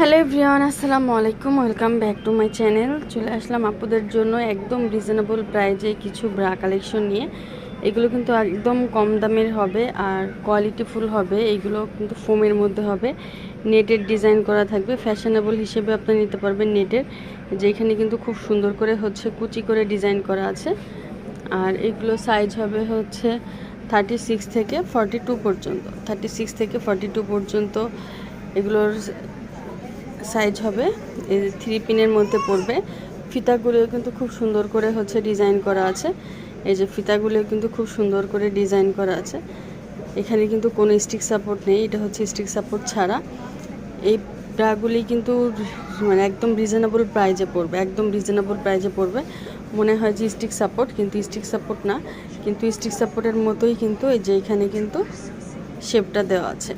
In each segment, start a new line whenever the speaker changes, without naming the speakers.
Hello everyone আসসালামু আলাইকুম welcome back to my channel চলে আসলাম আপুদের জন্য একদম রিজনেবল প্রাইজে কিছু ব্রা কালেকশন নিয়ে। এগুলো কিন্তু একদম কম দামের হবে আর কোয়ালিটিফুল হবে। এগুলো কিন্তু ফোমের মধ্যে হবে। নেটের ডিজাইন করা থাকবে। ফ্যাশনেবল হিসেবে আপনি নিতে পারবেন নেটের যেখানে কিন্তু খুব সুন্দর করে হচ্ছে কুচি করে ডিজাইন করা আছে। আর এগুলো সাইজ হবে হচ্ছে থার্টি সিক্স থেকে ফর্টি টু পর্যন্ত। থার্টি সিক্স থেকে ফর্টি টু পর্যন্ত এগুলোর সাইজ হবে। এই থ্রি পিনের মধ্যে পড়বে। ফিতাগুলো কিন্তু খুব সুন্দর করে হচ্ছে ডিজাইন করা আছে। এই যে ফিতাগুলো কিন্তু খুব সুন্দর করে ডিজাইন করা আছে। এখানে কিন্তু কোনো স্টিক সাপোর্ট নেই, এটা হচ্ছে স্টিক সাপোর্ট ছাড়া। এই ব্রাগুলি কিন্তু মানে একদম রিজনেবল প্রাইজে পড়বে, একদম রিজনেবল প্রাইজে পড়বে। মনে হয় যে স্টিক সাপোর্ট কিন্তু স্টিক সাপোর্ট না। কিন্তু স্টিক সাপোর্টের মতোই কিন্তু এই যে এখানে কিন্তু শেপটা দেওয়া আছে।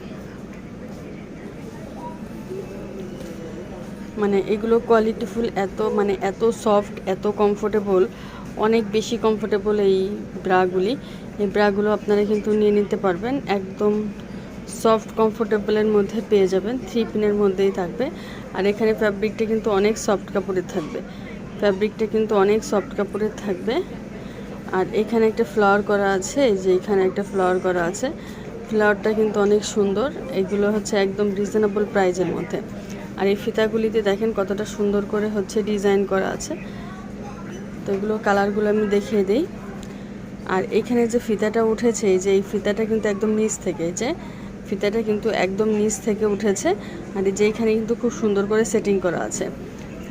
মানে এগুলো কোয়ালিটিফুল এত মানে এত সফট এত কমফোর্টেবল অনেক বেশি কমফোর্টেবল এই ব্রাগুলি। এই ব্রাগুলো আপনারা কিন্তু নিয়ে নিতে পারবেন, একদম সফট কমফোর্টেবলের মধ্যে পেয়ে যাবেন থ্রি পিনের মধ্যেই থাকবে। আর এখানে ফ্যাব্রিকটা কিন্তু অনেক সফট কাপড়ের থাকবে। ফ্যাব্রিকটা কিন্তু অনেক সফট কাপড়ের থাকবে। আর এখানে একটা ফ্লাওয়ার করা আছে, এই যে এখানে একটা ফ্লাওয়ার করা আছে। ফ্লাওয়ারটা কিন্তু অনেক সুন্দর, এগুলো হচ্ছে একদম রিজনেবল প্রাইজের মধ্যে। আর এই ফিতাগুলিতে দেখেন কতটা সুন্দর করে হচ্ছে ডিজাইন করা আছে। তো এগুলো কালারগুলো আমি দেখিয়ে দিই। আর এখানে যে ফিতাটা উঠেছে যে এই ফিতাটা কিন্তু একদম নিচ থেকে যে ফিতাটা কিন্তু একদম নিচ থেকে উঠেছে। আর যে এখানে কিন্তু খুব সুন্দর করে সেটিং করা আছে।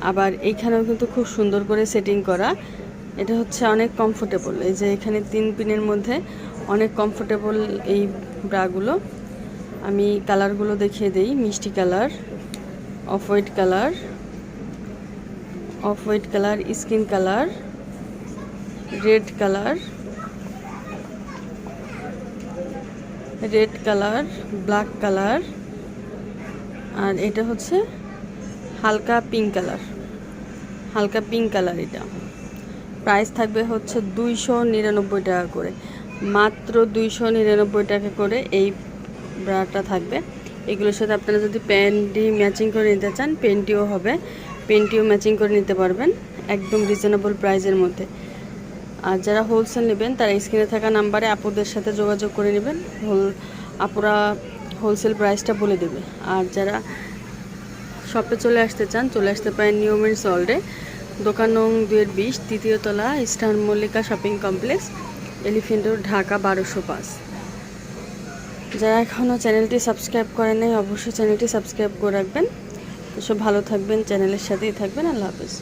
আবার এইখানেও কিন্তু খুব সুন্দর করে সেটিং করা। এটা হচ্ছে অনেক কমফোর্টেবল এই যে এখানে তিন পিনের মধ্যে অনেক কমফোর্টেবল এই ব্রাগুলো। আমি কালারগুলো দেখিয়ে দিই, মিষ্টি colour. Off white colour, off white colour, skin colour, red colour red colour, black colour, আর এটা হচ্ছে হালকা পিঙ্ক কালার, হালকা পিঙ্ক কালার এটা। প্রাইস থাকবে হচ্ছে দুইশো নিরানব্বই টাকা করে। মাত্র দুইশো নিরানব্বই টাকা করে এই ব্রাটা থাকবে। এগুলোর সাথে আপনারা যদি প্যান্টটি ম্যাচিং করে নিতে চান, পেন্টিও হবে। পেন্টিও ম্যাচিং করে নিতে পারবেন একদম রিজনেবল প্রাইজের মধ্যে। আর যারা হোলসেল নেবেন, তারা স্ক্রিনে থাকা নাম্বারে আপুদের সাথে যোগাযোগ করে নেবেন। হোল আপুরা হোলসেল প্রাইসটা বলে দেবে। আর যারা শপে চলে আসতে চান, চলে আসতে পারেন নিয়মের সল্ডে দোকান নং দুয়ের বিশ তৃতীয় তলা eastern Mallika shopping complex elephant Dhaka বারোশো পাঁচ। যারা এখনও চ্যানেলটি সাবস্ক্রাইব করেন নাই, অবশ্যই চ্যানেলটি সাবস্ক্রাইব করে রাখবেন। সব ভালো থাকবেন, চ্যানেলের সাথেই থাকবেন। আল্লাহ হাফেজ।